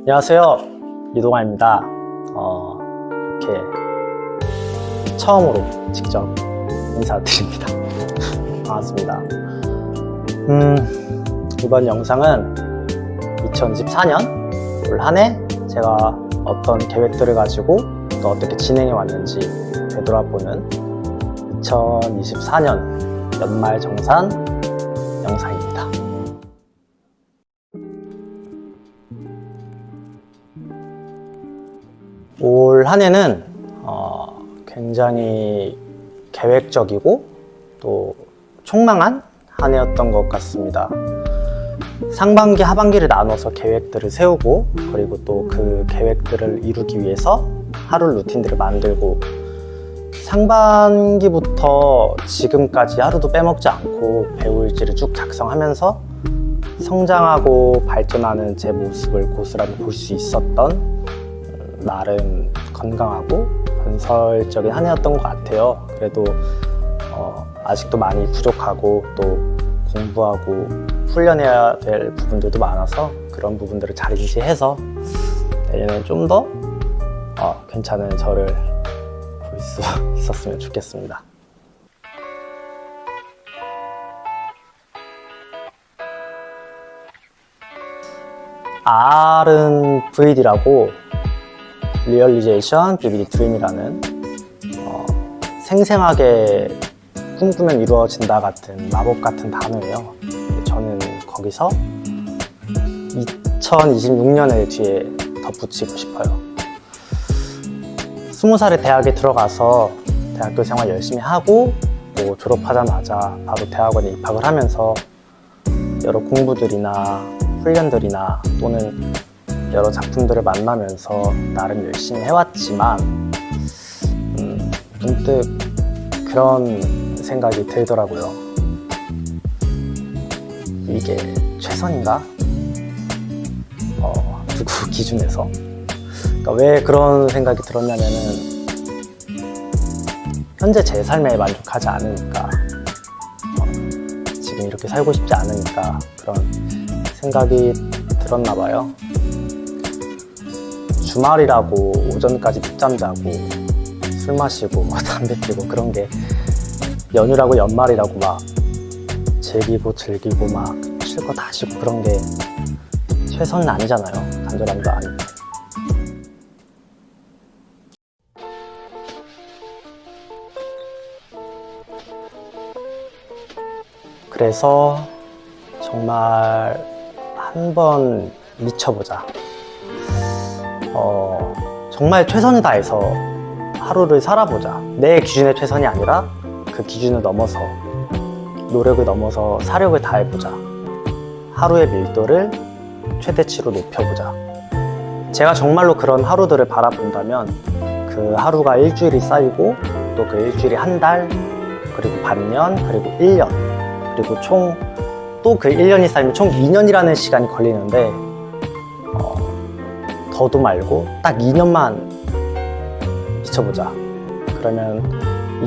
안녕하세요. 이동아입니다. 어, 이렇게 처음으로 직접 인사드립니다. 반갑습니다. 음, 이번 영상은 2024년 올 한 해 제가 어떤 계획들을 가지고 또 어떻게 진행해 왔는지 되돌아보는 2024년 연말 정산 영상입니다. 올 한 해는 어, 굉장히 계획적이고 또 총망한 한 해였던 것 같습니다. 상반기, 하반기를 나눠서 계획들을 세우고 그리고 또 그 계획들을 이루기 위해서 하루 루틴들을 만들고 상반기부터 지금까지 하루도 빼먹지 않고 배우일지를 쭉 작성하면서 성장하고 발전하는 제 모습을 고스란히 볼 수 있었던 음, 나름 건강하고 건설적인 한 해였던 것 같아요. 그래도 어, 아직도 많이 부족하고 또 공부하고 훈련해야 될 부분들도 많아서 그런 부분들을 잘 인지해서 내년에 좀더 어, 괜찮은 저를 볼 수 있었으면 좋겠습니다. R은 VD라고 리얼리제이션 비비디 드림이라는 어, 생생하게 꿈꾸면 이루어진다 같은 마법 같은 단어예요. 저는 거기서 2026년을 뒤에 덧붙이고 싶어요. 20살에 대학에 들어가서 대학교 생활 열심히 하고 또 졸업하자마자 바로 대학원에 입학을 하면서 여러 공부들이나 훈련들이나 또는 여러 작품들을 만나면서 나름 열심히 해왔지만 음, 문득 그런 생각이 들더라고요. 이게 최선인가? 어, 누구 기준에서? 그러니까 왜 그런 생각이 들었냐면은 현재 제 삶에 만족하지 않으니까 어, 지금 이렇게 살고 싶지 않으니까 그런 생각이 들었나 봐요. 주말이라고 오전까지 늦잠 자고 술 마시고 담배 피고 그런 게 연휴라고 연말이라고 막 즐기고 즐기고 막다 쉬고 그런 게 최선은 아니잖아요. 간절함도 아니고. 그래서 정말 한 번 미쳐보자. 어, 정말 최선을 다해서 하루를 살아보자. 내 기준의 최선이 아니라 그 기준을 넘어서 노력을 넘어서 사력을 다해보자. 하루의 밀도를 최대치로 높여보자. 제가 정말로 그런 하루들을 바라본다면 그 하루가 일주일이 쌓이고 또 그 일주일이 한 달, 그리고 반년, 그리고 1년, 그리고 총 또 그 1년이 쌓이면 총 2년이라는 시간이 걸리는데 어, 더도 말고 딱 2년만 미쳐보자. 그러면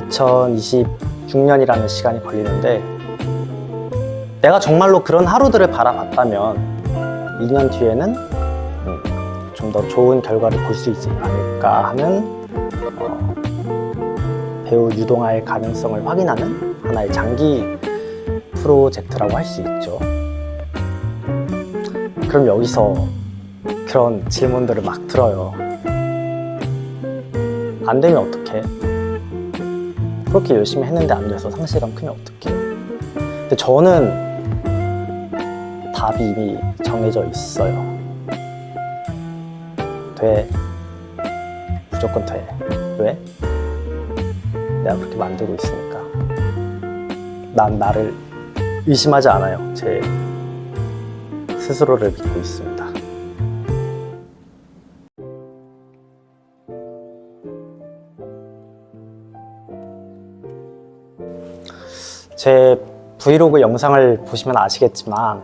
2026년이라는 시간이 걸리는데 내가 정말로 그런 하루들을 바라봤다면 2년 뒤에는 좀 더 좋은 결과를 볼 수 있지 않을까 하는 어, 배우 유동화의 가능성을 확인하는 하나의 장기 프로젝트라고 할 수 있죠. 그럼 여기서 그런 질문들을 막 들어요. 안 되면 어떡해? 그렇게 열심히 했는데 안 돼서 상실감 크면 어떡해? 근데 저는 답이 이미 정해져 있어요. 돼. 무조건 돼. 왜? 내가 그렇게 만들고 있으니까. 난 나를 의심하지 않아요. 제 스스로를 믿고 있습니다. 제 브이로그 영상을 보시면 아시겠지만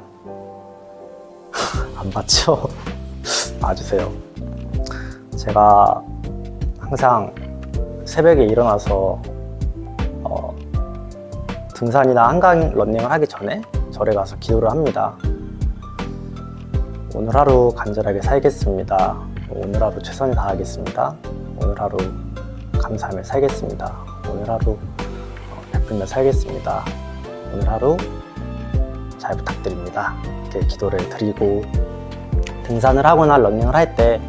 안 봤죠? 봐주세요. 제가 항상 새벽에 일어나서 어, 등산이나 한강 런닝을 하기 전에 절에 가서 기도를 합니다. 오늘 하루 간절하게 살겠습니다. 오늘 하루 최선을 다하겠습니다. 오늘 하루 감사하며 살겠습니다. 오늘 하루 어, 베풀며 살겠습니다. 오늘 하루 잘 부탁드립니다. 이렇게 기도를 드리고 등산을 하거나 러닝을 할 때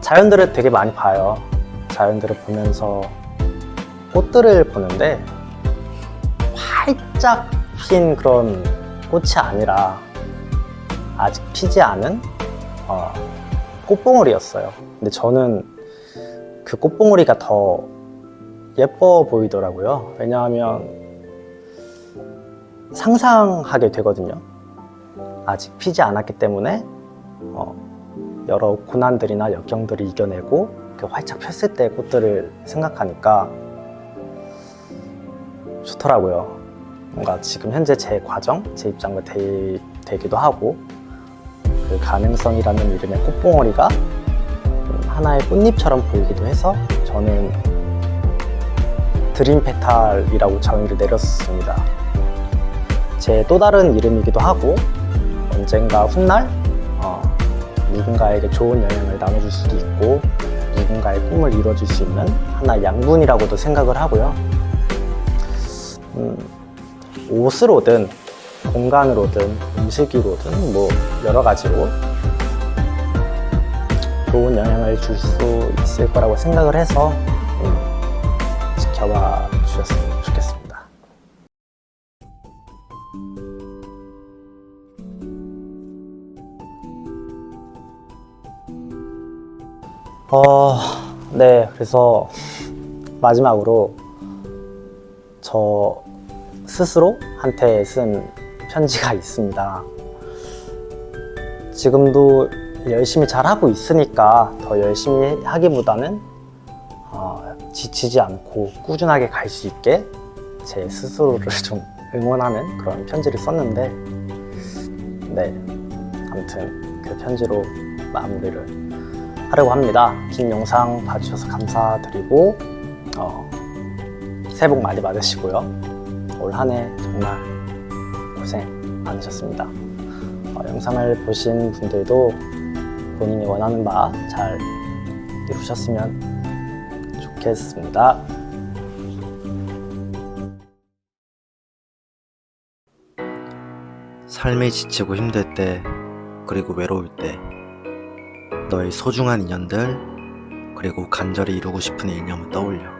자연들을 되게 많이 봐요. 자연들을 보면서 꽃들을 보는데 활짝 핀 그런 꽃이 아니라 아직 피지 않은 어, 꽃봉오리였어요. 근데 저는 그 꽃봉오리가 더 예뻐 보이더라고요. 왜냐하면 상상하게 되거든요. 아직 피지 않았기 때문에 어, 여러 고난들이나 역경들을 이겨내고 그 활짝 폈을 때 꽃들을 생각하니까 좋더라고요. 뭔가 지금 현재 제 과정, 제 입장과 대, 되기도 하고 그 가능성이라는 이름의 꽃봉오리가 음, 하나의 꽃잎처럼 보이기도 해서 저는 드림 페탈이라고 정의를 내렸습니다. 제 또 다른 이름이기도 하고 언젠가 훗날 어, 누군가에게 좋은 영향을 나눠줄 수도 있고 누군가의 꿈을 이루어줄 수 있는 하나의 양분이라고도 생각을 하고요. 음, 옷으로든 공간으로든 음식으로든 뭐 여러 가지로 좋은 영향을 줄 수 있을 거라고 생각을 해서 음, 지켜봐 주셨으면 좋겠습니다. 어, 네, 그래서 마지막으로 저 스스로한테 쓴 편지가 있습니다. 지금도 열심히 잘하고 있으니까 더 열심히 하기보다는 어, 지치지 않고 꾸준하게 갈 수 있게 제 스스로를 좀 응원하는 그런 편지를 썼는데 네 아무튼 그 편지로 마무리를 하려고 합니다. 긴 영상 봐주셔서 감사드리고 어, 새해 복 많이 받으시고요. 올 한 해 정말 고생 많으셨습니다. 어, 영상을 보신 분들도 본인이 원하는 바 잘 이루셨으면 좋겠습니다. 삶이 지치고 힘들 때, 그리고 외로울 때, 너의 소중한 인연들, 그리고 간절히 이루고 싶은 일념을 떠올려.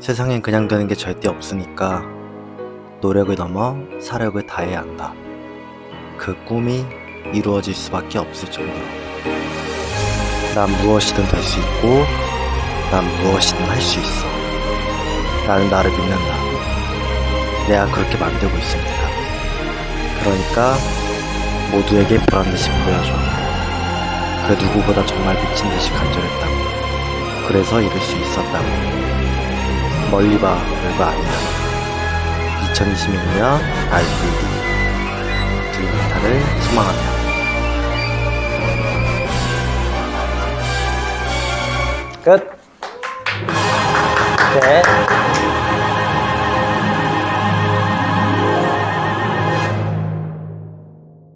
세상엔 그냥 되는 게 절대 없으니까 노력을 넘어 사력을 다해야 한다. 그 꿈이 이루어질 수밖에 없을 정도로. 난 무엇이든 될 수 있고, 난 무엇이든 할 수 있어. 나는 나를 믿는다. 내가 그렇게 만들고 있습니다. 그러니까 모두에게 보란 듯이 보여줘. 그 누구보다 정말 미친 듯이 간절했다고. 그래서 이룰 수 있었다고. 멀리 봐, 별거 아니야. 2026년 RPD 드림타를 소망합니다.